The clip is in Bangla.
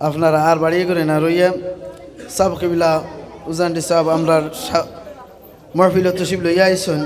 আপনারা আর বাড়িয়ে করে না রইয়ে সাব কবিলা উজানটি সাহেব আমরা মহফিল তসিব লইয়া আইসন।